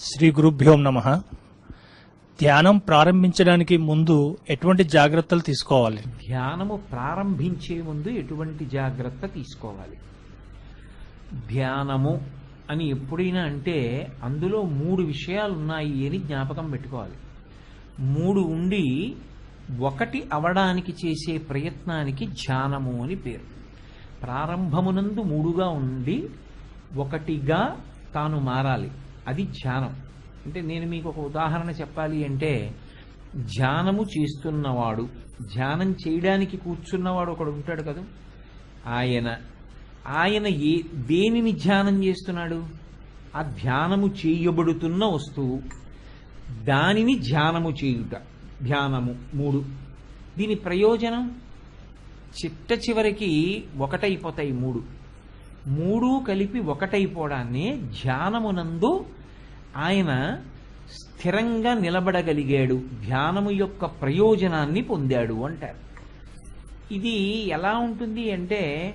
శ్రీ గురుభ్యోం నమ. ధ్యానం ప్రారంభించడానికి ముందు ఎటువంటి జాగ్రత్తలు తీసుకోవాలి? ధ్యానము ప్రారంభించే ముందు ఎటువంటి జాగ్రత్త తీసుకోవాలి? ధ్యానము అని ఎప్పుడైనా అంటే అందులో మూడు విషయాలు ఉన్నాయి అని జ్ఞాపకం పెట్టుకోవాలి. మూడు ఉండి ఒకటి అవడానికి చేసే ప్రయత్నానికి ధ్యానము అని పేరు. ప్రారంభమునందు మూడుగా ఉండి ఒకటిగా తాను మారాలి. అది ధ్యానం. అంటే నేను మీకు ఒక ఉదాహరణ చెప్పాలి అంటే ధ్యానము చేస్తున్నవాడు ధ్యానం చేయడానికి కూర్చున్నవాడు ఒకడు ఉంటాడు కదా? ఆయన. ఆయన ఏ దేనిని ధ్యానం చేస్తున్నాడు? ఆ ధ్యానము చేయబడుతున్న వస్తువు. దానిని ధ్యానము చేయుట. ధ్యానము. మూడు. దీని ప్రయోజనం? చిట్ట చివరికి ఒకటైపోతాయి మూడు. మూడు కలిపి ఒకటైపోవడాన్ని ధ్యానమునందు ఆయన స్థిరంగా నిలబడగలిగాడు. ధ్యానము యొక్క ప్రయోజనాన్ని పొందాడు అంటారు. ఇది ఎలా ఉంటుంది అంటే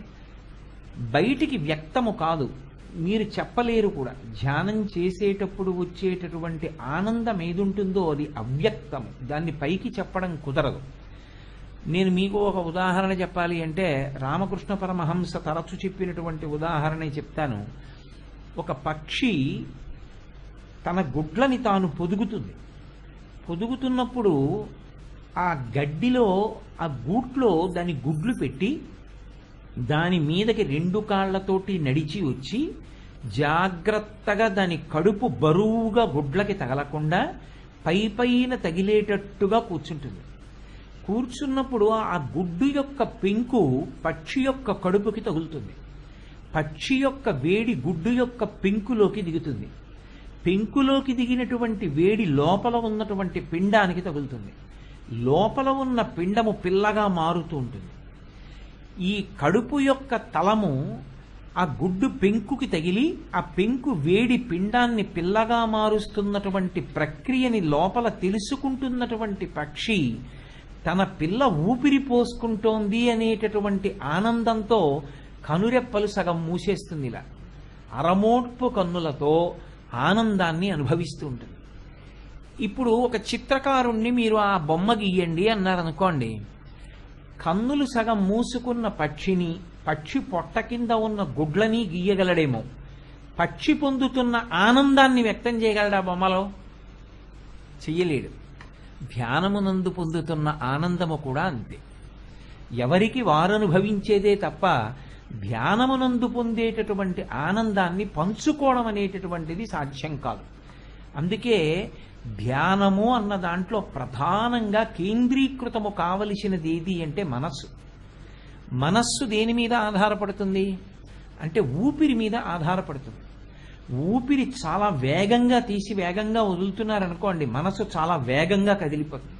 బయటికి వ్యక్తము కాదు. మీరు చెప్పలేరు కూడా. ధ్యానం చేసేటప్పుడు వచ్చేటటువంటి ఆనందం ఏదుంటుందో అది అవ్యక్తం దాన్ని పైకి చెప్పడం కుదరదు. నేను మీకు ఒక ఉదాహరణ చెప్పాలి అంటే రామకృష్ణ పరమహంస తరచు చెప్పినటువంటి ఉదాహరణ చెప్తాను. ఒక పక్షి తన గుడ్లని తాను పొదుగుతుంది. పొదుగుతున్నప్పుడు ఆ గడ్డిలో ఆ గూట్లో దాని గుడ్లు పెట్టి దాని మీదకి రెండు కాళ్ళతోటి నడిచి వచ్చి జాగ్రత్తగా దాని కడుపు బరువుగా గుడ్లకి తగలకుండా పై పైన తగిలేటట్టుగా కూర్చుంటుంది. కూర్చున్నప్పుడు ఆ గుడ్డు యొక్క పెంకు పక్షి యొక్క కడుపుకి తగులుతుంది. పక్షి యొక్క వేడి గుడ్డు యొక్క పెంకులోకి దిగుతుంది. పెంకులోకి దిగినటువంటి వేడి లోపల ఉన్నటువంటి పిండానికి తగులుతుంది. లోపల ఉన్న పిండము పిల్లగా మారుతూ ఉంటుంది. ఈ కడుపు యొక్క తలము ఆ గుడ్డు పెంకుకి తగిలి ఆ పెంకు వేడి పిండాన్ని పిల్లగా మారుస్తున్నటువంటి ప్రక్రియని లోపల తెలుసుకుంటున్నటువంటి పక్షి తన పిల్ల ఊపిరి పోసుకుంటోంది అనేటటువంటి ఆనందంతో కనురెప్పలు సగం మూసేస్తుంది ఇలా. అరమోట్పు కన్నులతో ఆనందాన్ని అనుభవిస్తూ ఉంటుంది. ఇప్పుడు ఒక చిత్రకారుణ్ణి మీరు ఆ బొమ్మ గీయండి అన్నారనుకోండి. కన్నులు సగం మూసుకున్న పక్షిని పక్షి పొట్ట కింద ఉన్న గుడ్లని గీయగలడేమో. పక్షి పొందుతున్న ఆనందాన్ని వ్యక్తం చేయగలడా బొమ్మలో? చెయ్యలేడు. ధ్యానమునందు పొందుతున్న ఆనందము కూడా అంతే. ఎవరికి వారు అనుభవించేదే తప్ప ధ్యానమునందు పొందేటటువంటి ఆనందాన్ని పంచుకోవడం అనేటటువంటిది సాధ్యం కాదు. అందుకే ధ్యానము అన్న దాంట్లో ప్రధానంగా కేంద్రీకృతము కావలసినది ఏది అంటే మనస్సు. మనస్సు దేని మీద ఆధారపడుతుంది? అంటే ఊపిరి మీద ఆధారపడుతుంది. ఊపిరి చాలా వేగంగా తీసి వేగంగా వదులుతున్నారనుకోండి మనసు చాలా వేగంగా కదిలిపోతుంది.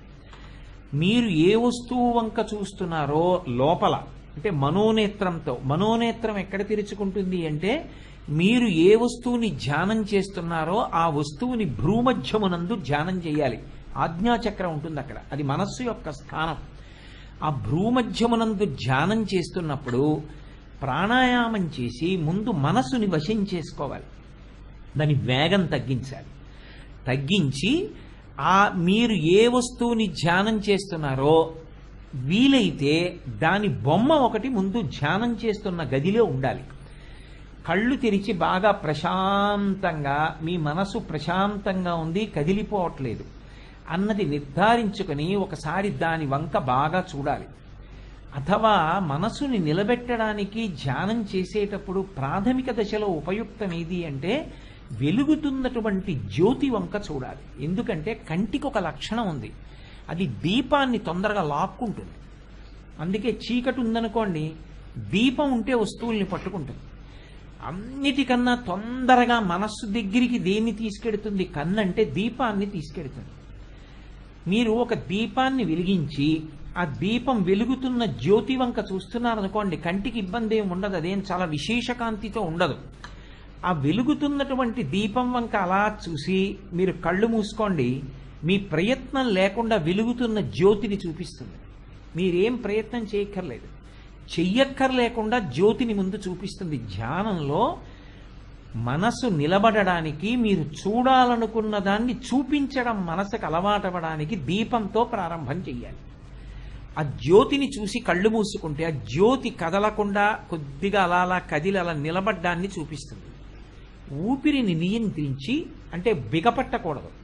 మీరు ఏ వస్తువు వంక చూస్తున్నారో లోపల అంటే మనోనేత్రంతో మనోనేత్రం ఎక్కడ తెరుచుకుంటుంది అంటే మీరు ఏ వస్తువుని ధ్యానం చేస్తున్నారో ఆ వస్తువుని భ్రూమధ్యమునందు ధ్యానం చేయాలి. ఆజ్ఞాచక్రం ఉంటుంది అక్కడ. అది మనస్సు యొక్క స్థానం. ఆ భ్రూమధ్యమునందు ధ్యానం చేస్తున్నప్పుడు ప్రాణాయామం చేసి ముందు మనస్సుని వశం చేసుకోవాలి. దాని వేగం తగ్గించాలి. తగ్గించి ఆ మీరు ఏ వస్తువుని ధ్యానం చేస్తున్నారో వీలైతే దాని బొమ్మ ఒకటి ముందు ధ్యానం చేస్తున్న గదిలో ఉండాలి. కళ్ళు తెరిచి బాగా ప్రశాంతంగా మీ మనసు ప్రశాంతంగా ఉంది కదిలిపోవట్లేదు అన్నది నిర్ధారించుకొని ఒకసారి దాని వంక బాగా చూడాలి. అథవా మనసుని నిలబెట్టడానికి ధ్యానం చేసేటప్పుడు ప్రాథమిక దశలో ఉపయుక్తం ఏది అంటే వెలుగుతున్నటువంటి జ్యోతి వంక చూడాలి. ఎందుకంటే కంటికి ఒక లక్షణం ఉంది. అది దీపాన్ని తొందరగా లాక్కుంటుంది. అందుకే చీకటి ఉందనుకోండి దీపం ఉంటే వస్తువుల్ని పట్టుకుంటుంది. అన్నిటికన్నా తొందరగా మనస్సు దగ్గరికి దేన్ని తీసుకెడుతుంది? కన్నంటే దీపాన్ని తీసుకెడుతుంది. మీరు ఒక దీపాన్ని వెలిగించి ఆ దీపం వెలుగుతున్న జ్యోతి వంక చూస్తున్నారనుకోండి కంటికి ఇబ్బంది ఏమి ఉండదు అదేం చాలా విశేష కాంతితో ఉండదు. ఆ వెలుగుతున్నటువంటి దీపం వంక అలా చూసి మీరు కళ్ళు మూసుకోండి మీ ప్రయత్నం లేకుండా వెలుగుతున్న జ్యోతిని చూపిస్తుంది. మీరేం ప్రయత్నం చేయక్కర్లేదు. చెయ్యక్కర్లేకుండా జ్యోతిని ముందు చూపిస్తుంది. ధ్యానంలో మనసు నిలబడడానికి మీరు చూడాలనుకున్న దాన్ని చూపించడం మనసుకు అలవాటవడానికి దీపంతో ప్రారంభం చెయ్యాలి. ఆ జ్యోతిని చూసి కళ్ళు మూసుకుంటే ఆ జ్యోతి కదలకుండా కొద్దిగా అలా అలా కదిలి అలా నిలబడ్డాన్ని చూపిస్తుంది. ఊపిరిని నియంత్రించి అంటే బిగపట్టకూడదు.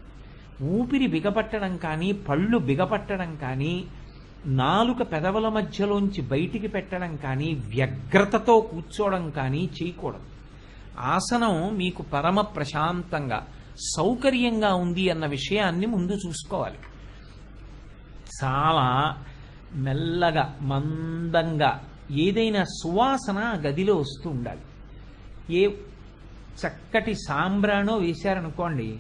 ఊపిరి బిగపట్టడం కానీ పళ్ళు బిగపట్టడం కానీ నాలుక పెదవుల మధ్యలోంచి బయటికి పెట్టడం కానీ వ్యగ్రతతో కూర్చోవడం కానీ చేయకూడదు. ఆసనం మీకు పరమ ప్రశాంతంగా సౌకర్యంగా ఉంది అన్న విషయాన్ని ముందు చూసుకోవాలి. చాలా మెల్లగా మందంగా ఏదైనా సువాసన ఆ గదిలో వస్తూ ఉండాలి. ఏ చక్కటి సాంబ్రాణో వేశారనుకోండి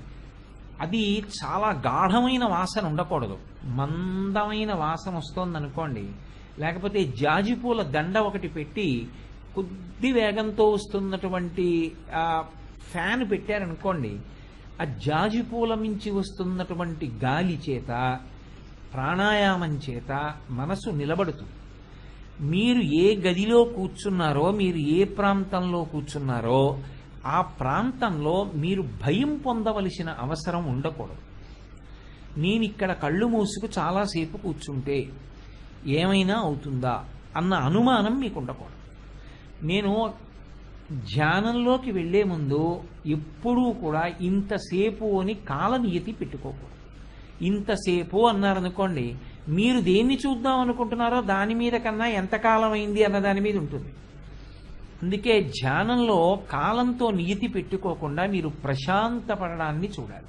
అది చాలా గాఢమైన వాసన ఉండకూడదు. మందమైన వాసన వస్తోంది అనుకోండి లేకపోతే జాజిపూల దండ ఒకటి పెట్టి కొద్ది వేగంతో వస్తున్నటువంటి ఆ ఫ్యాన్ పెట్టారనుకోండి ఆ జాజిపూల మించి వస్తున్నటువంటి గాలి చేత ప్రాణాయామం చేత మనసు నిలబడుతుంది. మీరు ఏ గదిలో కూర్చున్నారో మీరు ఏ ప్రాంతంలో కూర్చున్నారో ఆ ప్రాంతంలో మీరు భయం పొందవలసిన అవసరం ఉండకూడదు. నేను ఇక్కడ కళ్ళు మూసుకు చాలాసేపు కూర్చుంటే ఏమైనా అవుతుందా అన్న అనుమానం మీకు ఉండకూడదు నేను ధ్యానంలోకి వెళ్ళే ముందు ఎప్పుడూ కూడా ఇంతసేపు అని కాలనియతి పెట్టుకోకూడదు. ఇంతసేపు అన్నారనుకోండి మీరు దేన్ని చూద్దాం అనుకుంటున్నారో దాని మీద కన్నా ఎంతకాలం అయింది అన్న దాని మీద ఉంటుంది. అందుకే ధ్యానంలో కాలంతో నియతి పెట్టుకోకుండా మీరు ప్రశాంతపడడాన్ని చూడాలి.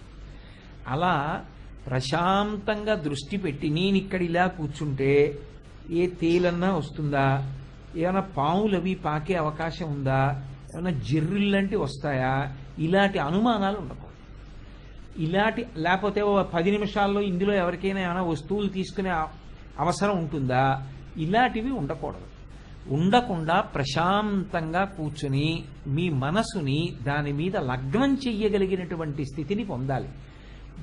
అలా ప్రశాంతంగా దృష్టి పెట్టి నేను ఇక్కడ ఇలా కూర్చుంటే ఏ తేలన్నా వస్తుందా? ఏమైనా పాములు అవి పాకే అవకాశం ఉందా? ఏమైనా జిర్రిల్లంటి వస్తాయా? ఇలాంటి అనుమానాలు ఉండకూడదు. ఇలాంటి లేకపోతే పది నిమిషాల్లో ఇందులో ఎవరికైనా ఏమైనా వస్తువులు తీసుకునే అవసరం ఉంటుందా? ఇలాంటివి ఉండకూడదు. ఉండకుండా ప్రశాంతంగా కూర్చుని మీ మనసుని దాని మీద లగ్నం చెయ్యగలిగినటువంటి స్థితిని పొందాలి.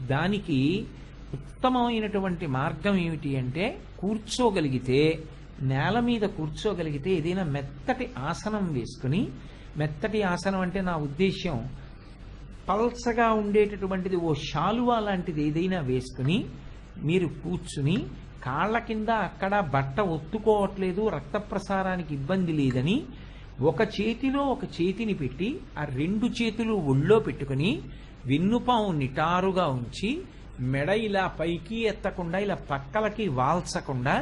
దానికి ఉత్తమమైనటువంటి మార్గం ఏమిటి అంటే కూర్చోగలిగితే నేల మీద కూర్చోగలిగితే ఏదైనా మెత్తటి ఆసనం వేసుకుని మెత్తటి ఆసనం అంటే నా ఉద్దేశ్యం పల్సగా ఉండేటటువంటిది ఓ శాలువా లాంటిది ఏదైనా వేసుకుని మీరు కూర్చుని కాళ్ళ కింద అక్కడ బట్ట ఒత్తుకోవట్లేదు రక్త ప్రసారానికి ఇబ్బంది లేదని ఒక చేతిలో ఒక చేతిని పెట్టి ఆ రెండు చేతులు ఒళ్ళో పెట్టుకుని వెన్నుపాము నిటారుగా ఉంచి మెడ ఇలా పైకి ఎత్తకుండా ఇలా పక్కలకి వాల్చకుండా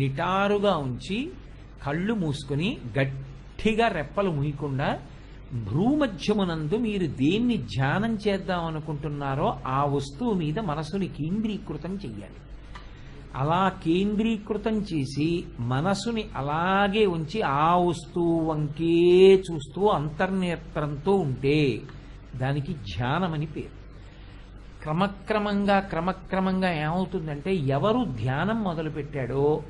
నిటారుగా ఉంచి కళ్ళు మూసుకుని గట్టిగా రెప్పలు ముయ్యకుండా భ్రూమధ్యమునందు మీరు దేన్ని ధ్యానం చేద్దాం అనుకుంటున్నారో ఆ వస్తువు మీద మనసుని కేంద్రీకృతం చెయ్యాలి. అలా కేంద్రీకృతం చేసి మనసుని అలాగే ఉంచి ఆ వస్తువు వంకే చూస్తూ అంతర్నేత్రంతో ఉంటే దానికి ధ్యానమని పేరు. క్రమక్రమంగా క్రమక్రమంగా ఏమవుతుందంటే ఎవరు ధ్యానం మొదలుపెట్టాడో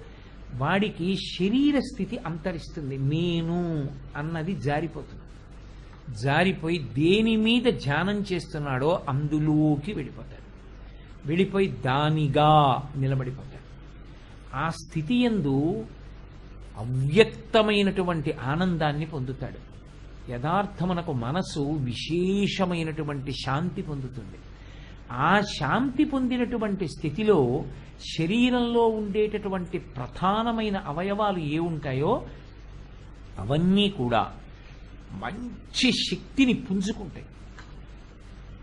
వాడికి శరీర స్థితి అంతరిస్తుంది. నేను అన్నది జారిపోతుంది. జారిపోయి దేని మీద ధ్యానం చేస్తున్నాడో అందులోకి వెళ్ళిపోతాడు. వెళ్ళిపోయి దానిగా నిలబడిపోతాడు. ఆ స్థితి ఎందు అవ్యక్తమైనటువంటి ఆనందాన్ని పొందుతాడు. యథార్థమునకు మనసు విశేషమైనటువంటి శాంతి పొందుతుంది. ఆ శాంతి పొందినటువంటి స్థితిలో శరీరంలో ఉండేటటువంటి ప్రధానమైన అవయవాలు ఏ ఉంటాయో అవన్నీ కూడా మంచి శక్తిని పుంజుకుంటాయి.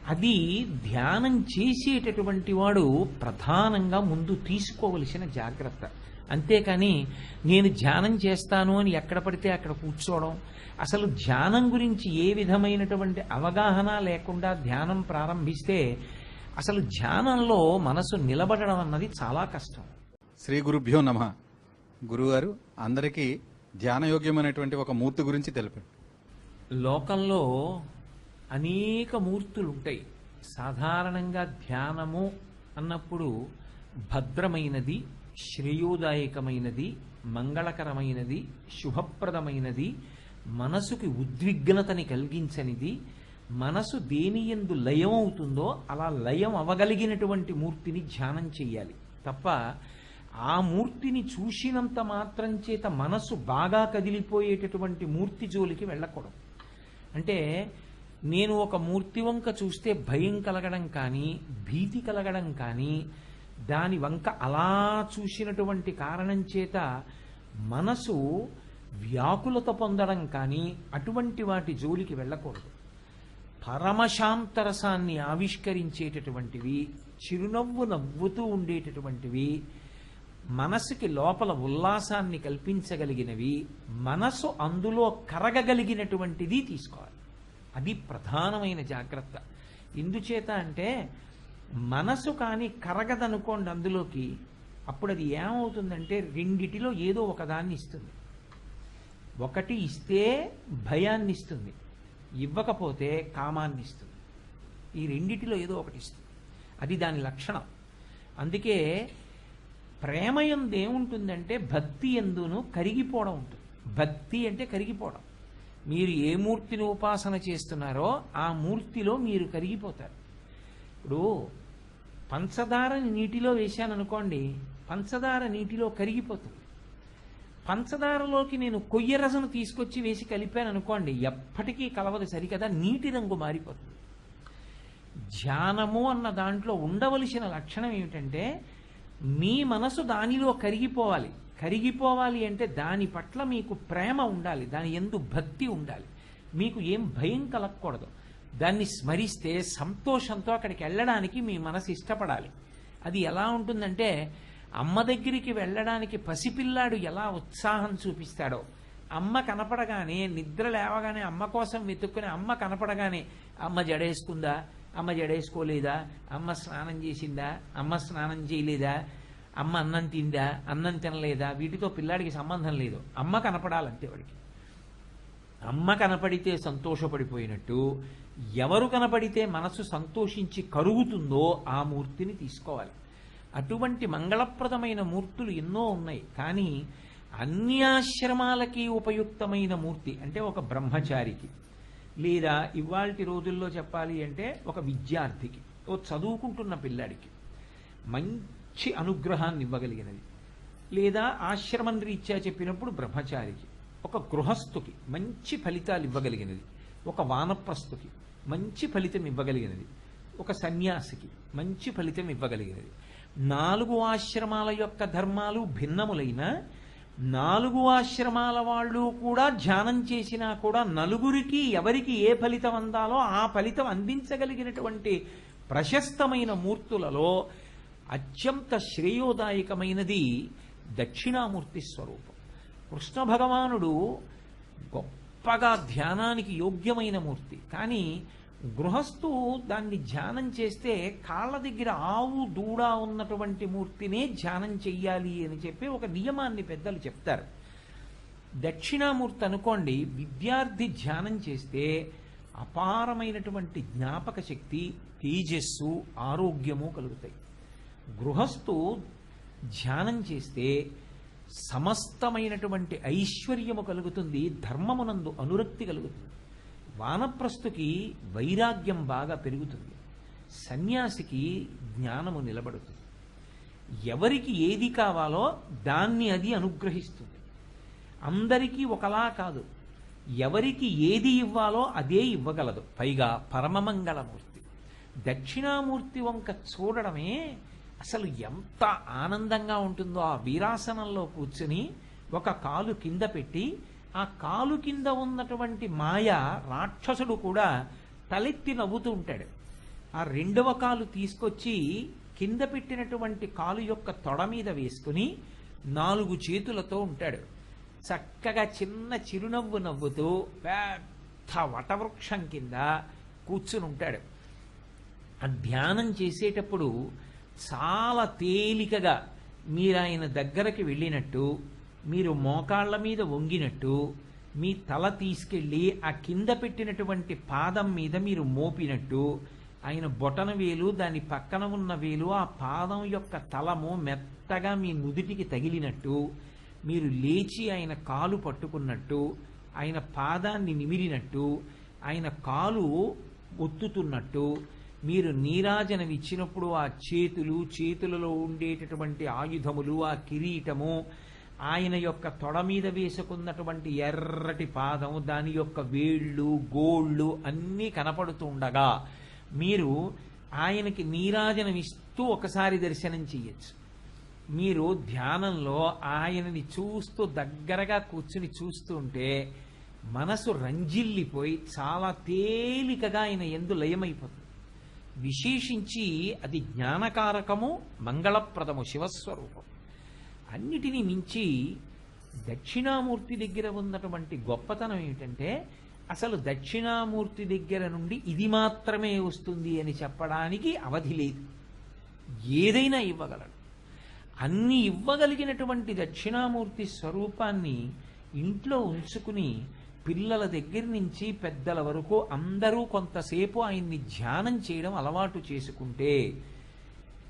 అది ధ్యానం చేసేటటువంటి వాడు ప్రధానంగా ముందు తీసుకోవలసిన జాగ్రత్త. అంతేకాని నేను ధ్యానం చేస్తాను అని ఎక్కడ పడితే అక్కడ కూర్చోవడం అసలు ధ్యానం గురించి ఏ విధమైనటువంటి అవగాహన లేకుండా ధ్యానం ప్రారంభిస్తే అసలు ధ్యానంలో మనసు నిలబడడం అన్నది చాలా కష్టం. శ్రీ గురుభ్యో నమ. గురుగారు అందరికీ ధ్యానయోగ్యమైనటువంటి ఒక మూర్తి గురించి తెలిపారు లోకంలో అనేక మూర్తులు ఉంటాయి సాధారణంగా ధ్యానము అన్నప్పుడు భద్రమైనది శ్రేయోదాయకమైనది మంగళకరమైనది శుభప్రదమైనది మనసుకి ఉద్విగ్నతని కలిగించనిది మనసు దేని ఎందు లయం అవుతుందో అలా లయం అవగలిగినటువంటి మూర్తిని ధ్యానం చెయ్యాలి. తప్ప ఆ మూర్తిని చూసినంత మాత్రం చేత మనసు బాగా కదిలిపోయేటటువంటి మూర్తి జోలికి వెళ్ళకూడదు. అంటే నేను ఒక మూర్తి వంక చూస్తే భయం కలగడం కానీ భీతి కలగడం కానీ దాని వంక అలా చూసినటువంటి కారణం చేత మనసు వ్యాకులత పొందడం కానీ అటువంటి వాటి జోలికి వెళ్ళకూడదు. పరమశాంతరసాన్ని ఆవిష్కరించేటటువంటివి చిరునవ్వు నవ్వుతూ ఉండేటటువంటివి మనసుకి లోపల ఉల్లాసాన్ని కల్పించగలిగినవి మనసు అందులో కరగగలిగినటువంటిది తీసుకోవాలి. అది ప్రధానమైన జాగ్రత్త. ఎందుచేత అంటే మనసు కానీ కరగదనుకోండి అందులోకి అప్పుడు అది ఏమవుతుందంటే రెండిటిలో ఏదో ఒకదాన్ని ఇస్తుంది. ఒకటి ఇస్తే భయాన్ని ఇస్తుంది ఇవ్వకపోతే కామాన్ని ఇస్తుంది ఈ రెండిటిలో ఏదో ఒకటి ఇస్తుంది. అది దాని లక్షణం. అందుకే ప్రేమ ఎందు ఏముంటుందంటే భక్తి ఎందును కరిగిపోవడం ఉంటుంది. భక్తి అంటే కరిగిపోవడం. మీరు ఏ మూర్తిని ఉపాసన చేస్తున్నారో ఆ మూర్తిలో మీరు కరిగిపోతారు. ఇప్పుడు పంచదారని నీటిలో వేశాననుకోండి పంచదార నీటిలో కరిగిపోతుంది. పంచదారలోకి నేను కొయ్య రసను తీసుకొచ్చి వేసి కలిపాను అనుకోండి ఎప్పటికీ కలవదు సరికదా నీటి రంగు మారిపోతుంది. ధ్యానము అన్న దాంట్లో ఉండవలసిన లక్షణం ఏమిటంటే మీ మనసు దానిలో కరిగిపోవాలి. కరిగిపోవాలి అంటే దాని పట్ల మీకు ప్రేమ ఉండాలి దాని ఎందు భక్తి ఉండాలి. మీకు ఏం భయం కలగకూడదు. దాన్ని స్మరిస్తే సంతోషంతో అక్కడికి వెళ్ళడానికి మీ మనసు ఇష్టపడాలి. అది ఎలా ఉంటుందంటే అమ్మ దగ్గరికి వెళ్ళడానికి పసిపిల్లాడు ఎలా ఉత్సాహం చూపిస్తాడో. అమ్మ కనపడగానే నిద్ర లేవగానే అమ్మ కోసం వెతుక్కుని అమ్మ కనపడగానే అమ్మ జడేసుకుందా? అమ్మ జడేసుకోలేదా? అమ్మ స్నానం చేసిందా? అమ్మ స్నానం చేయలేదా? అమ్మ అన్నం తిందా అన్నం తినలేదా? వీటితో పిల్లాడికి సంబంధం లేదు. అమ్మ కనపడాలంతే వాడికి. అమ్మ కనపడితే సంతోషపడిపోయినట్టు ఎవరు కనపడితే మనసు సంతోషించి కరుగుతుందో ఆ మూర్తిని తీసుకోవాలి. అటువంటి మంగళప్రదమైన మూర్తులు ఎన్నో ఉన్నాయి. కానీ అన్ని ఆశ్రమాలకి ఉపయుక్తమైన మూర్తి అంటే ఒక బ్రహ్మచారికి లేదా ఇవాల్టి రోజుల్లో చెప్పాలి అంటే ఒక విద్యార్థికి ఓ చదువుకుంటున్న పిల్లాడికి. మంచి అనుగ్రహాన్ని ఇవ్వగలిగినది. లేదా ఆశ్రమం రీత్యా చెప్పినప్పుడు బ్రహ్మచారికి ఒక గృహస్థుకి మంచి ఫలితాలు ఇవ్వగలిగినది. ఒక వానప్రస్థుకి మంచి ఫలితం ఇవ్వగలిగినది. ఒక సన్యాసికి మంచి ఫలితం ఇవ్వగలిగినది. నాలుగు ఆశ్రమాల యొక్క ధర్మాలు భిన్నములైన నాలుగు ఆశ్రమాల వాళ్ళు కూడా ధ్యానం చేసినా కూడా నలుగురికి ఎవరికి ఏ ఫలితం అందాలో ఆ ఫలితం అందించగలిగినటువంటి ప్రశస్తమైన మూర్తులలో అత్యంత శ్రేయోదాయకమైనది దక్షిణామూర్తి స్వరూపం. కృష్ణ భగవానుడు గొప్పగా ధ్యానానికి యోగ్యమైన మూర్తి. కానీ గృహస్థు దాన్ని ధ్యానం చేస్తే కాళ్ళ దగ్గర ఆవు దూడ ఉన్నటువంటి మూర్తినే ధ్యానం చెయ్యాలి అని చెప్పి ఒక నియమాన్ని పెద్దలు చెప్తారు. దక్షిణామూర్తి అనుకోండి విద్యార్థి ధ్యానం చేస్తే అపారమైనటువంటి జ్ఞాపక శక్తి తేజస్సు ఆరోగ్యము కలుగుతాయి. గృహస్థు ధ్యానం చేస్తే సమస్తమైనటువంటి ఐశ్వర్యము కలుగుతుంది ధర్మమునందు అనురక్తి కలుగుతుంది. వానప్రస్థుకి వైరాగ్యం బాగా పెరుగుతుంది. సన్యాసికి జ్ఞానము నిలబడుతుంది. ఎవరికి ఏది కావాలో దాన్ని అది అనుగ్రహిస్తుంది. అందరికీ ఒకలా కాదు ఎవరికి ఏది ఇవ్వాలో అదే ఇవ్వగలదు. పైగా పరమమంగళమూర్తి దక్షిణామూర్తి వంక చూడడమే అసలు ఎంత ఆనందంగా ఉంటుందో ఆ వీరాసనంలో కూర్చుని ఒక కాలు కింద పెట్టి ఆ కాలు కింద ఉన్నటువంటి మాయ రాక్షసుడు కూడా తలెత్తి నవ్వుతూ ఉంటాడు. ఆ రెండవ కాలు తీసుకొచ్చి కింద పెట్టినటువంటి కాలు యొక్క తొడ మీద వేసుకుని నాలుగు చేతులతో ఉంటాడు. చక్కగా చిన్న చిరునవ్వు నవ్వుతూ పెద్ద వటవృక్షం కింద కూర్చుని ఉంటాడు. ఆ ధ్యానం చేసేటప్పుడు చాలా తేలికగా మీరు ఆయన దగ్గరకి వెళ్ళినట్టు మీరు మోకాళ్ళ మీద వంగినట్టు మీ తల తీసుకెళ్ళి ఆ కింద పెట్టినటువంటి పాదం మీద మీరు మోపినట్టు ఆయన బొటన వేలు దాని పక్కన ఉన్న వేలు ఆ పాదం యొక్క తలము మెత్తగా మీ నుదుటికి తగిలినట్టు మీరు లేచి ఆయన కాలు పట్టుకున్నట్టు ఆయన పాదాన్ని నిమిరినట్టు ఆయన కాలు ఒత్తుతున్నట్టు మీరు నీరాజనం ఇచ్చినప్పుడు ఆ చేతులు చేతులలో ఉండేటటువంటి ఆయుధములు ఆ కిరీటము ఆయన యొక్క తొడ మీద వేసుకున్నటువంటి ఎర్రటి పాదం దాని యొక్క వేళ్ళు గోళ్ళు అన్నీ కనపడుతుండగా మీరు ఆయనకి నీరాజనం ఇస్తూ ఒకసారి దర్శనం చేయొచ్చు మీరు ధ్యానంలో ఆయనని చూస్తూ దగ్గరగా కూర్చుని చూస్తుంటే మనసు రంజిల్లిపోయి చాలా తేలికగా ఆయన ఎందు లయమైపోతుంది. విశేషించి అది జ్ఞానకారకము మంగళప్రదము శివస్వరూపం. అన్నిటినీ మించి దక్షిణామూర్తి దగ్గర ఉన్నటువంటి గొప్పతనం ఏమిటంటే అసలు దక్షిణామూర్తి దగ్గర నుండి ఇది మాత్రమే వస్తుంది అని చెప్పడానికి అవధి లేదు. ఏదైనా ఇవ్వగలడు. అన్ని ఇవ్వగలిగినటువంటి దక్షిణామూర్తి స్వరూపాన్ని ఇంట్లో ఉంచుకుని పిల్లల దగ్గర నుంచి పెద్దల వరకు అందరూ కొంతసేపు ఆయన్ని ధ్యానం చేయడం అలవాటు చేసుకుంటే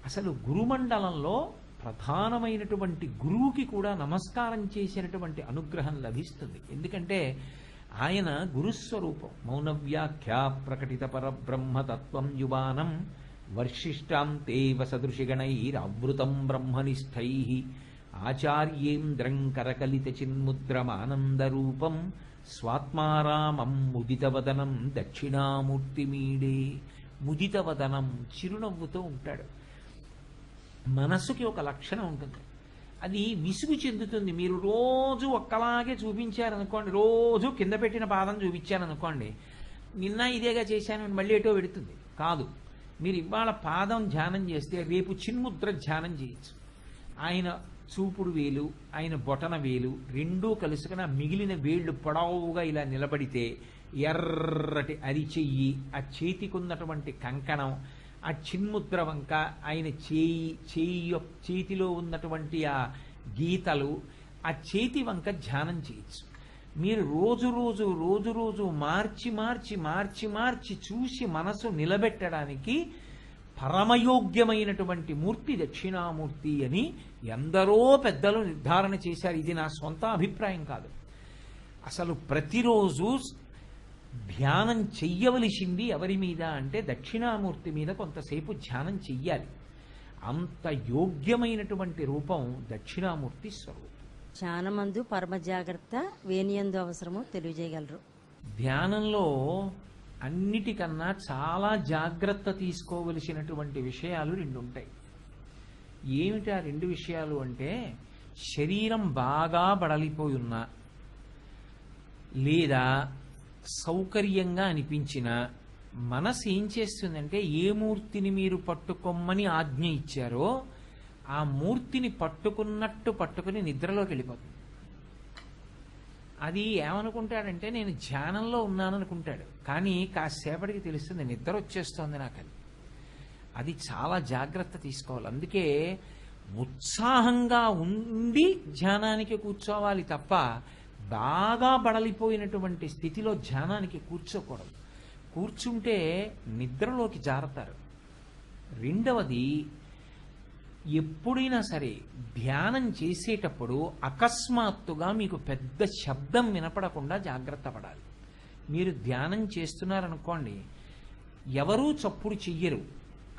అసలు గురుమండలంలో ప్రధానమైనటువంటి గురువుకి కూడా నమస్కారం చేసినటువంటి అనుగ్రహం లభిస్తుంది. ఎందుకంటే ఆయన గురుస్వరూపం. మౌనవ్యాఖ్యా ప్రకటిత పరబ్రహ్మతత్వం యువానం వర్షిష్టాం తే వసదృశిగణైరావృతం బ్రహ్మనిష్టై. ఆచార్యేంద్రం కరకలిత చిన్ముద్రమానందరూపం స్వాత్మారామం ముదితవదనం దక్షిణామూర్తిమీడే. ముదితవదనం చిరునవ్వుతో ఉంటాడు. మనసుకి ఒక లక్షణం ఉంటుంది. అది విసుగు చెందుతుంది. మీరు రోజు ఒక్కలాగే చూపించారనుకోండి రోజు కింద పెట్టిన పాదం చూపించారనుకోండి నిన్న ఇదేగా చేశాను మళ్ళీ ఎటో పెడుతుంది కాదు. మీరు ఇవాళ పాదం ధ్యానం చేస్తే రేపు చిన్ముద్ర ధ్యానం చేయొచ్చు. ఆయన చూపుడు వేలు ఆయన బొటన వేలు రెండూ కలుసుకుని ఆ మిగిలిన వేళ్ళు పొడవుగా ఇలా నిలబడితే ఎర్రటి అరిచెయ్యి ఆ చేతికున్నటువంటి కంకణం ఆ చిన్ముద్ర వంక ఆయన చేయి చేయి యొక్క చేతిలో ఉన్నటువంటి ఆ గీతలు ఆ చేతి వంక ధ్యానం చేయొచ్చు. మీరు రోజు రోజు రోజు రోజు మార్చి మార్చి మార్చి మార్చి చూసి మనసు నిలబెట్టడానికి పరమయోగ్యమైనటువంటి మూర్తి దక్షిణామూర్తి అని ఎందరో పెద్దలు నిర్ధారణ చేశారు. ఇది నా సొంత అభిప్రాయం కాదు. అసలు ప్రతిరోజు ధ్యానం చెయ్యవలసింది ఎవరి మీద అంటే దక్షిణామూర్తి మీద కొంతసేపు ధ్యానం చెయ్యాలి. అంత యోగ్యమైనటువంటి రూపం దక్షిణామూర్తి స్వరూపం. ధ్యానమందు పరమ జాగ్రత్త వేనియందు అవసరమో తెలియజేయగలరు. ధ్యానంలో అన్నిటికన్నా చాలా జాగ్రత్త తీసుకోవలసినటువంటి విషయాలు రెండు ఉంటాయి ఏమిటి ఆ రెండు విషయాలు అంటే శరీరం బాగా బడలిపోయి ఉన్నా లేదా సౌకర్యంగా అనిపించిన మనసు ఏం చేస్తుందంటే ఏ మూర్తిని మీరు పట్టుకోమ్మని ఆజ్ఞ ఇచ్చారో ఆ మూర్తిని పట్టుకున్నట్టు పట్టుకుని నిద్రలోకి వెళ్ళిపోతుంది. అది ఏమనుకుంటాడంటే నేను ధ్యానంలో ఉన్నాను అనుకుంటాడు కానీ కాసేపటికి తెలుస్తుంది నిద్ర వచ్చేస్తోంది నాకు అది. అది చాలా జాగ్రత్త తీసుకోవాలి. అందుకే ఉత్సాహంగా ఉండి ధ్యానానికి కూర్చోవాలి తప్ప బాగా బడలిపోయినటువంటి స్థితిలో ధ్యానానికి కూర్చోకూడదు. కూర్చుంటే నిద్రలోకి జారతారు. రెండవది ఎప్పుడైనా సరే ధ్యానం చేసేటప్పుడు అకస్మాత్తుగా మీకు పెద్ద శబ్దం వినపడకుండా జాగ్రత్త పడాలి. మీరు ధ్యానం చేస్తున్నారనుకోండి ఎవరూ చప్పుడు చెయ్యరు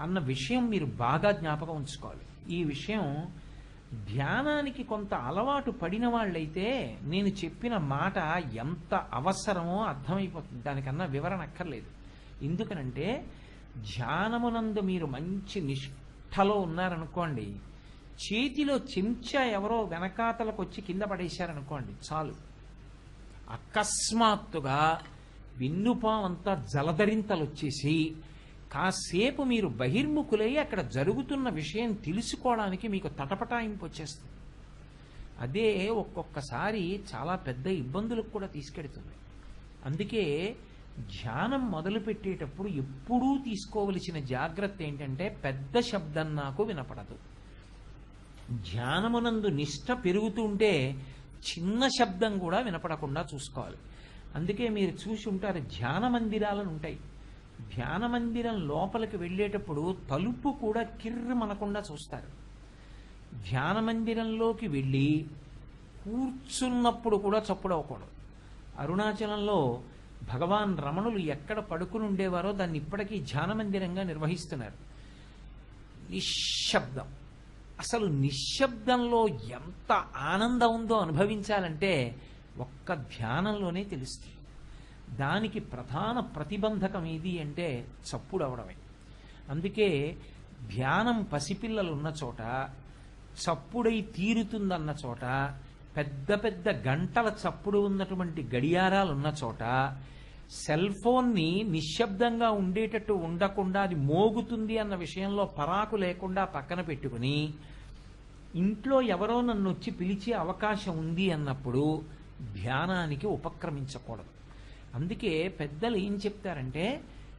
అన్న విషయం మీరు బాగా జ్ఞాపకం ఉంచుకోవాలి. ఈ విషయం ధ్యానానికి కొంత అలవాటు పడిన వాళ్ళైతే నేను చెప్పిన మాట ఎంత అవసరమో అర్థమైపోతుంది. దానికన్నా వివరణ అక్కర్లేదు. ఎందుకనంటే ధ్యానమునందు మీరు మంచి నిష్ నిష్ఠలో ఉన్నారనుకోండి చేతిలో చెంచా ఎవరో వెనకాతలకు వచ్చి కింద పడేశారనుకోండి చాలు. అకస్మాత్తుగా వెన్నుపామంతా జలధరింతలు వచ్చేసి కాసేపు మీరు బహిర్ముఖులై అక్కడ జరుగుతున్న విషయం తెలుసుకోవడానికి మీకు తటపటాయింపు వచ్చేస్తుంది అదే ఒక్కొక్కసారి చాలా పెద్ద ఇబ్బందులకు కూడా తీసుకెడుతుంది. అందుకే ధ్యానం మొదలుపెట్టేటప్పుడు ఎప్పుడూ తీసుకోవలసిన జాగ్రత్త ఏంటంటే పెద్ద శబ్దం నాకు వినపడదు. ధ్యానమునందు నిష్ట పెరుగుతుంటే చిన్న శబ్దం కూడా వినపడకుండా చూసుకోవాలి. అందుకే మీరు చూసి ఉంటారు ధ్యాన మందిరాలను ఉంటాయి. ధ్యాన మందిరం లోపలికి వెళ్ళేటప్పుడు తలుపు కూడా కిర్ర మనకుండా చూస్తారు. ధ్యాన మందిరంలోకి వెళ్ళి కూర్చున్నప్పుడు కూడా చప్పుడవకూడదు అరుణాచలంలో భగవాన్ రమణులు ఎక్కడ పడుకుని ఉండేవారో దాన్ని ఇప్పటికీ ధ్యాన మందిరంగా నిర్వహిస్తున్నారు. నిశ్శబ్దం. అసలు నిశ్శబ్దంలో ఎంత ఆనందం ఉందో అనుభవించాలంటే ఒక్క ధ్యానంలోనే తెలుస్తుంది. దానికి ప్రధాన ప్రతిబంధకం ఏది అంటే చప్పుడు అవడమే అందుకే ధ్యానం పసిపిల్లలు ఉన్న చోట చప్పుడై తీరుతుందన్న చోట పెద్ద పెద్ద గంటల చప్పుడు ఉన్నటువంటి గడియారాలు ఉన్న చోట సెల్ ఫోన్ని నిశ్శబ్దంగా ఉండేటట్టు ఉండకుండా అది మోగుతుంది అన్న విషయంలో పరాకు లేకుండా పక్కన పెట్టుకుని ఇంట్లో ఎవరో నన్ను వచ్చి పిలిచే అవకాశం ఉంది అన్నప్పుడు ధ్యానానికి ఉపక్రమించకూడదు. అందుకే పెద్దలు ఏం చెప్తారంటే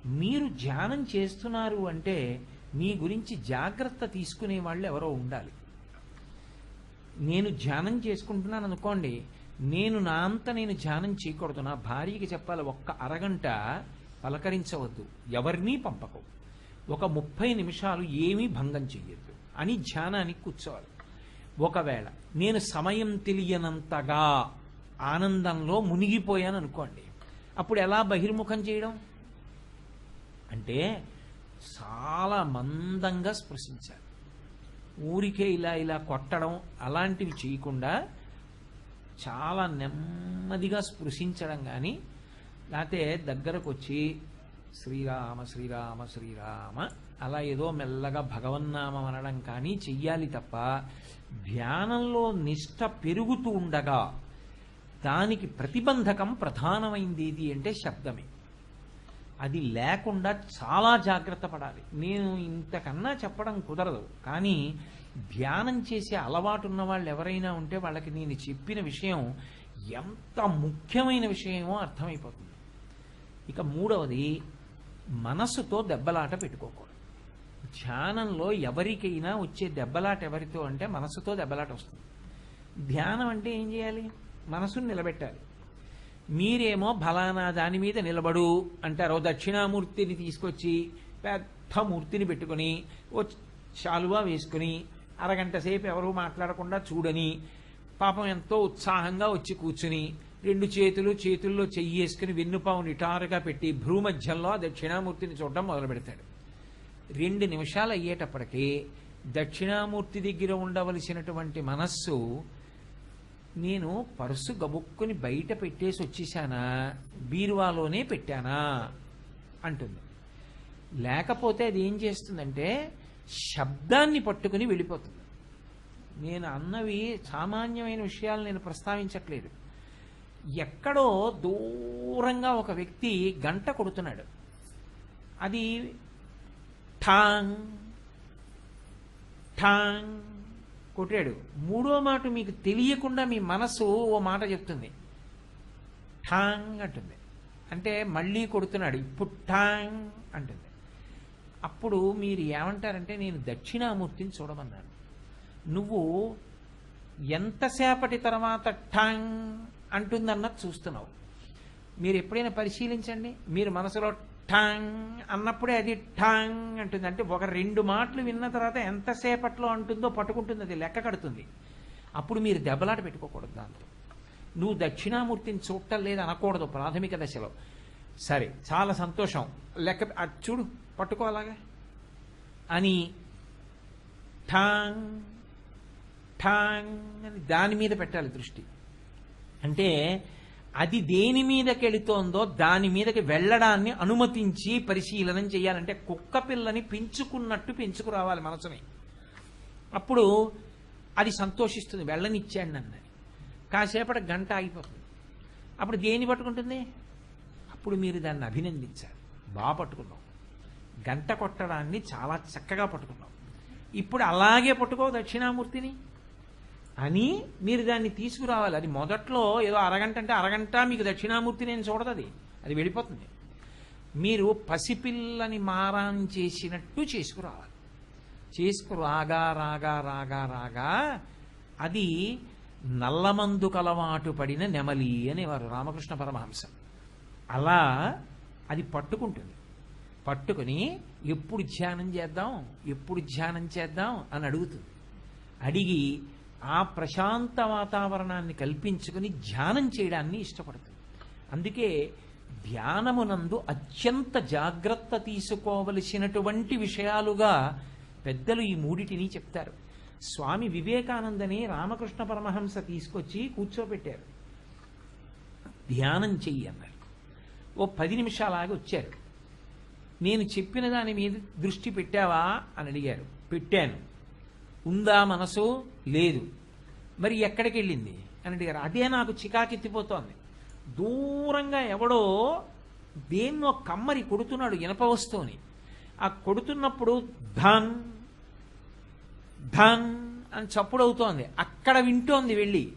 మీరు ధ్యానం చేస్తున్నారు అంటే మీ గురించి జాగ్రత్త తీసుకునే వాళ్ళు ఎవరో ఉండాలి. నేను ధ్యానం చేసుకుంటున్నాను అనుకోండి నేను నా అంత నేను ధ్యానం చేయకూడదు. నా భార్యకి చెప్పాలి ఒక్క అరగంట పలకరించవద్దు. ఎవరినీ పంపకు. ఒక ముప్పై నిమిషాలు ఏమీ భంగం చెయ్యొద్దు. అని ధ్యానానికి కూర్చోవాలి. ఒకవేళ నేను సమయం తెలియనంతగా ఆనందంలో మునిగిపోయాను అనుకోండి అప్పుడు ఎలా బహిర్ముఖం చేయడం? అంటే చాలా మందంగా స్పృశించాలి. ఊరికే ఇలా ఇలా కొట్టడం అలాంటివి చేయకుండా చాలా నెమ్మదిగా స్పృశించడం కానీ లేకపోతే దగ్గరకు వచ్చి శ్రీరామ శ్రీరామ శ్రీరామ అలా ఏదో మెల్లగా భగవన్నామం అనడం కానీ చెయ్యాలి తప్ప ధ్యానంలో నిష్ట పెరుగుతూ ఉండగా దానికి ప్రతిబంధకం ప్రధానమైంది అంటే శబ్దమే. అది లేకుండా చాలా జాగ్రత్త పడాలి. నేను ఇంతకన్నా చెప్పడం కుదరదు. కానీ ధ్యానం చేసే అలవాటు ఉన్న వాళ్ళు ఎవరైనా ఉంటే వాళ్ళకి నేను చెప్పిన విషయం ఎంత ముఖ్యమైన విషయమో అర్థమైపోతుంది. ఇక మూడవది మనసుతో దెబ్బలాట పెట్టుకోకూడదు. ధ్యానంలో ఎవరికైనా వచ్చే దెబ్బలాట ఎవరితో అంటే మనసుతో దెబ్బలాట వస్తుంది. ధ్యానం అంటే ఏం చేయాలి? మనసుని నిలబెట్టాలి. మీరేమో ఫలానా దాని మీద నిలబడు అంటారు. దక్షిణామూర్తిని తీసుకొచ్చి పెద్ద మూర్తిని పెట్టుకొని ఓ శాలువా వేసుకుని అరగంట సేపు ఎవరు మాట్లాడకుండా చూడని పాపం ఎంతో ఉత్సాహంగా వచ్చి కూర్చుని రెండు చేతులు చేతుల్లో చెయ్యేసుకుని వెన్నుపావు నిటారుగా పెట్టి భ్రూమధ్యంలో దక్షిణామూర్తిని చూడడం మొదలు పెడతాడు రెండు నిమిషాలు అయ్యేటప్పటికీ దక్షిణామూర్తి దగ్గర ఉండవలసినటువంటి మనస్సు నేను పర్సు గబుక్కుని బయట పెట్టేసి వచ్చేసానా బీరువాలోనే పెట్టానా? అంటుంది. లేకపోతే అది ఏం చేస్తుందంటే శబ్దాన్ని పట్టుకుని వెళ్ళిపోతుంది. నేను అన్నవి సామాన్యమైన విషయాలు నేను ప్రస్తావించట్లేదు. ఎక్కడో దూరంగా ఒక వ్యక్తి గంట కొడుతున్నాడు. అది ఠాంగ్ ఠాంగ్ కొట్టాడు. మూడో మాట మీకు తెలియకుండా మీ మనసు ఓ మాట చెప్తుంది. ఠాంగ్ అంటుంది. అంటే మళ్ళీ కొడుతున్నాడు. ఇప్పుడు ఠాంగ్ అంటుంది. అప్పుడు మీరు ఏమంటారంటే నేను దక్షిణామూర్తిని చూడమన్నాను. నువ్వు ఎంతసేపటి తర్వాత ఠాంగ్ అంటుందన్నది చూస్తున్నావు. మీరు ఎప్పుడైనా పరిశీలించండి. మీరు మనసులో ఠాంగ్ అన్నప్పుడే అది ఠాంగ్ అంటుంది. అంటే ఒక రెండు మాటలు విన్న తర్వాత ఎంతసేపట్లో అంటుందో పట్టుకుంటుంది అది లెక్క కడుతుంది. అప్పుడు మీరు దెబ్బలాట పెట్టుకోకూడదు దాంతో. నువ్వు దక్షిణామూర్తిని చూడటం లేదు అనకూడదు ప్రాథమిక దశలో. సరే చాలా సంతోషం. లెక్క చూడు పట్టుకో అలాగా. అని ఠాంగ్ ఠాంగ్ అని దాని మీద పెట్టాలి దృష్టి. అంటే అది దేని మీదకెళుతోందో దాని మీదకి వెళ్ళడాన్ని అనుమతించి పరిశీలనం చేయాలంటే కుక్క పిల్లని పెంచుకున్నట్టు పెంచుకురావాలి మనసుని. అప్పుడు అది సంతోషిస్తుంది. వెళ్ళనిచ్చాడు నన్ను. కాసేపటి గంట ఆగిపోతుంది. అప్పుడు దేని పట్టుకుంటుంది? అప్పుడు మీరు దాన్ని అభినందించాలి. బాగా పట్టుకున్నాం గంట కొట్టడాన్ని చాలా చక్కగా పట్టుకున్నాం ఇప్పుడు అలాగే పట్టుకో దక్షిణామూర్తిని. అని మీరు దాన్ని తీసుకురావాలి. అది మొదట్లో ఏదో అరగంట అంటే అరగంట మీకు దక్షిణామూర్తి నేను చూడదు అది. అది వెళ్ళిపోతుంది. మీరు పసిపిల్లని మారాన్ చేసినట్టు చేసుకురావాలి. చేసుకురాగా రాగా రాగా రాగా రాగా అది నల్లమందు కలవాటు పడిన నెమలి అనేవారు రామకృష్ణ పరమహంస. అలా అది పట్టుకుంటుంది. పట్టుకుని ఎప్పుడు ధ్యానం చేద్దాం ఎప్పుడు ధ్యానం చేద్దాం అని అడుగుతుంది. అడిగి ఆ ప్రశాంత వాతావరణాన్ని కల్పించుకుని ధ్యానం చేయడాన్ని ఇష్టపడుతుంది అందుకే ధ్యానమునందు అత్యంత జాగ్రత్త తీసుకోవలసినటువంటి విషయాలుగా పెద్దలు ఈ మూడిటిని చెప్తారు. స్వామి వివేకానందని రామకృష్ణ పరమహంస తీసుకొచ్చి కూర్చోబెట్టారు. ధ్యానం చెయ్యి అన్నారు. ఓ పది నిమిషాలాగి వచ్చారు. నేను చెప్పిన దాని మీద దృష్టి పెట్టావా అని అడిగారు. పెట్టాను. ఉందా మనసు? లేదు. మరి ఎక్కడికి వెళ్ళింది? అని అడిగారు. అదే నాకు చికాకెత్తిపోతోంది దూరంగా ఎవడో దేన్నో కమ్మరి కొడుతున్నాడు ఇనప వస్తువుని. ఆ కొడుతున్నప్పుడు ధన్ ధన్ అని చప్పుడు అవుతోంది. అక్కడ వింటోంది వెళ్ళి.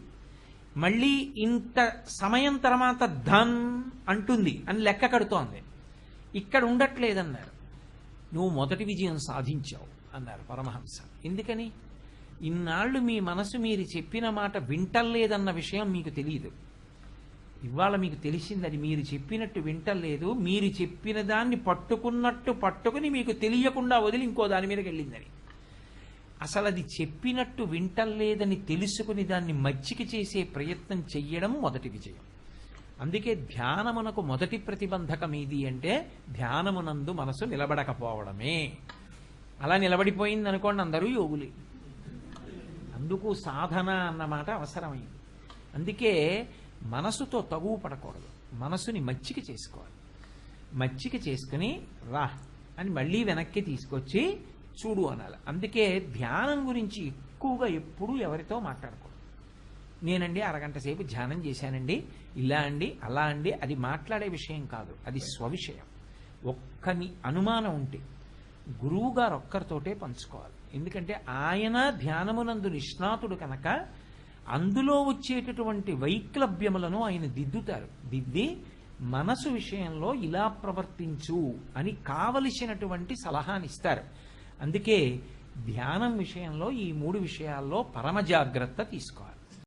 మళ్ళీ ఇంత సమయం తర్వాత ధన్ అంటుంది అని లెక్క కడుతోంది. ఇక్కడ ఉండట్లేదన్నారు. నువ్వు మొదటి విజయం సాధించావు. అన్నారు పరమహంస. ఎందుకని? ఇన్నాళ్ళు మీ మనసు మీరు చెప్పిన మాట వింటల్లేదన్న విషయం మీకు తెలియదు ఇవాళ మీకు తెలిసింది అది మీరు చెప్పినట్టు వింటలేదు మీరు చెప్పిన దాన్ని పట్టుకున్నట్టు పట్టుకుని మీకు తెలియకుండా వదిలి ఇంకో దాని మీదకి వెళ్ళిందని. అసలు అది చెప్పినట్టు వింటలేదని తెలుసుకుని దాన్ని మచ్చిక చేసే ప్రయత్నం చెయ్యడం మొదటి విజయం. అందుకే ధ్యానమునకు మొదటి ప్రతిబంధకం ఏది అంటే ధ్యానమునందు మనసు నిలబడకపోవడమే. అలా నిలబడిపోయింది అనుకోండి అందరూ యోగులే. అందుకు సాధన అన్నమాట అవసరమైంది. అందుకే మనసుతో తగువు పడకూడదు. మనసుని మచ్చిక చేసుకోవాలి. మచ్చిక చేసుకుని రా అని మళ్ళీ వెనక్కి తీసుకొచ్చి చూడు అనాలి. అందుకే ధ్యానం గురించి ఎక్కువగా ఎప్పుడూ ఎవరితో మాట్లాడకూడదు. నేనండి అరగంట సేపు ధ్యానం చేశానండి. ఇలా అండి అలా అండి అది మాట్లాడే విషయం కాదు అది స్వవిషయం. ఒక్కని అనుమానం ఉంటే గురువు గారు ఒక్కరితోటే పంచుకోవాలి. ఎందుకంటే ఆయన ధ్యానమునందు నిష్ణాతుడు కనుక అందులో వచ్చేటటువంటి వైక్లభ్యములను ఆయన దిద్దుతారు. దిద్ది మనసు విషయంలో ఇలా ప్రవర్తించు అని కావలసినటువంటి సలహానిస్తారు. అందుకే ధ్యానం విషయంలో ఈ మూడు విషయాల్లో పరమ జాగ్రత్త తీసుకోవాలి.